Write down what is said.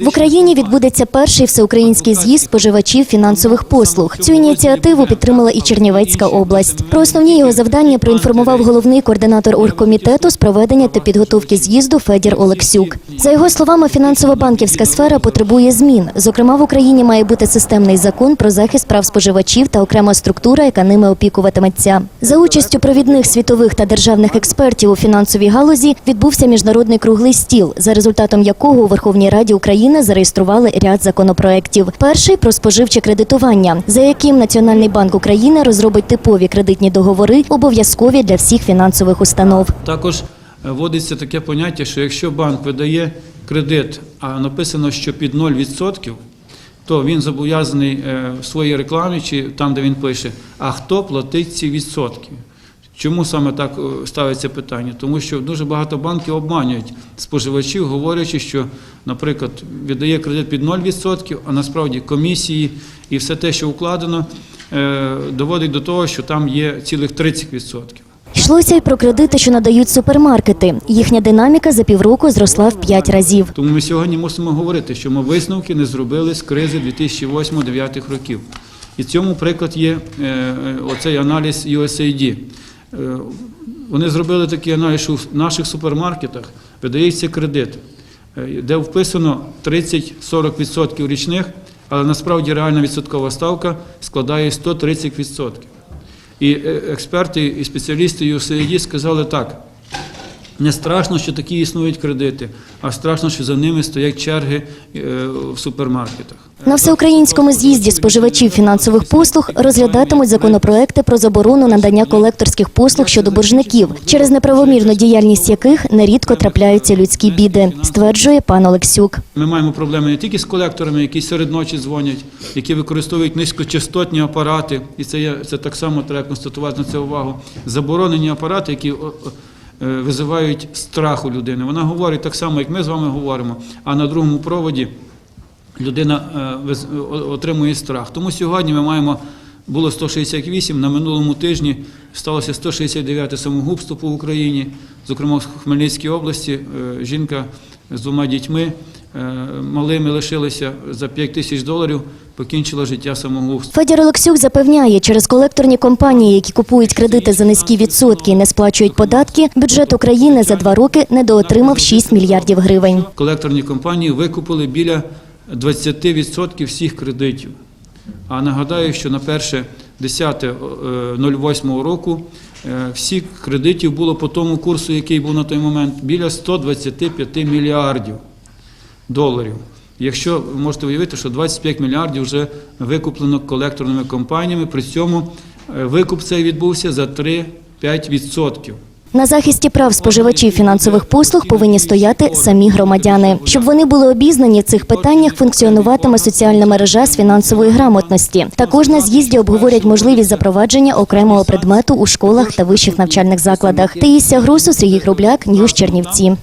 В Україні відбудеться перший всеукраїнський з'їзд споживачів фінансових послуг. Цю ініціативу підтримала і Чернівецька область. Про основні його завдання проінформував головний координатор оргкомітету з проведення та підготовки з'їзду Федір Олексюк. За його словами, фінансово-банківська сфера потребує змін. Зокрема, в Україні має бути системний закон про захист прав споживачів та окрема структура, яка ними опікуватиметься. За участю провідних світових та державних експертів у фінансовій галузі відбувся міжнародний круглий стіл, за результатом якого у Верховній Раді України зареєстрували ряд законопроєктів. Перший про споживче кредитування, за яким Національний банк України розробить типові кредитні договори, обов'язкові для всіх фінансових установ. Також е, вводиться таке поняття, що якщо банк видає кредит, а написано, що під 0%, то він зобов'язаний е, в своїй рекламі чи там, де він пише, а хто платить ці відсотки. Чому саме так е, ставиться питання? Тому що дуже багато банків обманюють споживачів, говорячи, що, наприклад, віддає кредит під 0%, а насправді комісії і все те, що укладено, е, доводить до того, що там є цілих 30%. Йшлося й про кредити, що надають супермаркети. Їхня динаміка за півроку зросла в п'ять разів. Тому ми сьогодні мусимо говорити, що ми висновки не зробили з кризи 2008-2009 років. І цьому приклад є е, оцей аналіз USAID. Е, Вони зробили аналіз, що в наших супермаркетах видається кредит, е, де вписано 30-40% річних, але насправді реальна відсоткова ставка складає 130%. І е, експерти і спеціалісти USAID сказали так. Не страшно, що такі існують кредити, а страшно, що за ними стоять черги е, в супермаркетах. На всеукраїнському з'їзді споживачів фінансових послуг розглядатимуть законопроекти про заборону надання колекторських послуг щодо боржників, через неправомірну діяльність яких нерідко трапляються людські біди, стверджує пан Олексюк. Ми маємо проблеми не тільки з колекторами, які серед ночі дзвонять, які використовують низькочастотні апарати, і це є це так само треба констатувати на це увагу. Заборонені апарати, які визивають страх у людини. Вона говорить так само, як ми з вами говоримо, а на другому проводі людина е, отримує страх. Тому сьогодні ми маємо. Було 168, на минулому тижні сталося 169 самогубство по Україні. Зокрема, в Хмельницькій області е, жінка з двома дітьми е, малими лишилися за 5 тисяч доларів, покінчила життя самогубством. Федір Олексюк запевняє, через колекторні компанії, які купують кредити за низькі відсотки і не сплачують податки, бюджет України за два роки недоотримав 6 мільярдів гривень. Колекторні компанії викупили біля 20% всіх кредитів. А нагадаю, що на 1.10.08 року е, всіх кредитів було по тому курсу, який був на той момент, біля 125 мільярдів доларів. Якщо ви можете уявити, що 25 мільярдів вже викуплено колекторними компаніями, при цьому е, викуп цей відбувся за 3-5%. На захисті прав споживачів фінансових послуг повинні стояти самі громадяни. Щоб вони були обізнані в цих питаннях, функціонуватиме соціальна мережа з фінансової грамотності. Також на з'їзді обговорять можливість запровадження окремого предмету у школах та вищих навчальних закладах. Таїсія Грусу, Сергій Хрубляк, Ньюс Чернівці.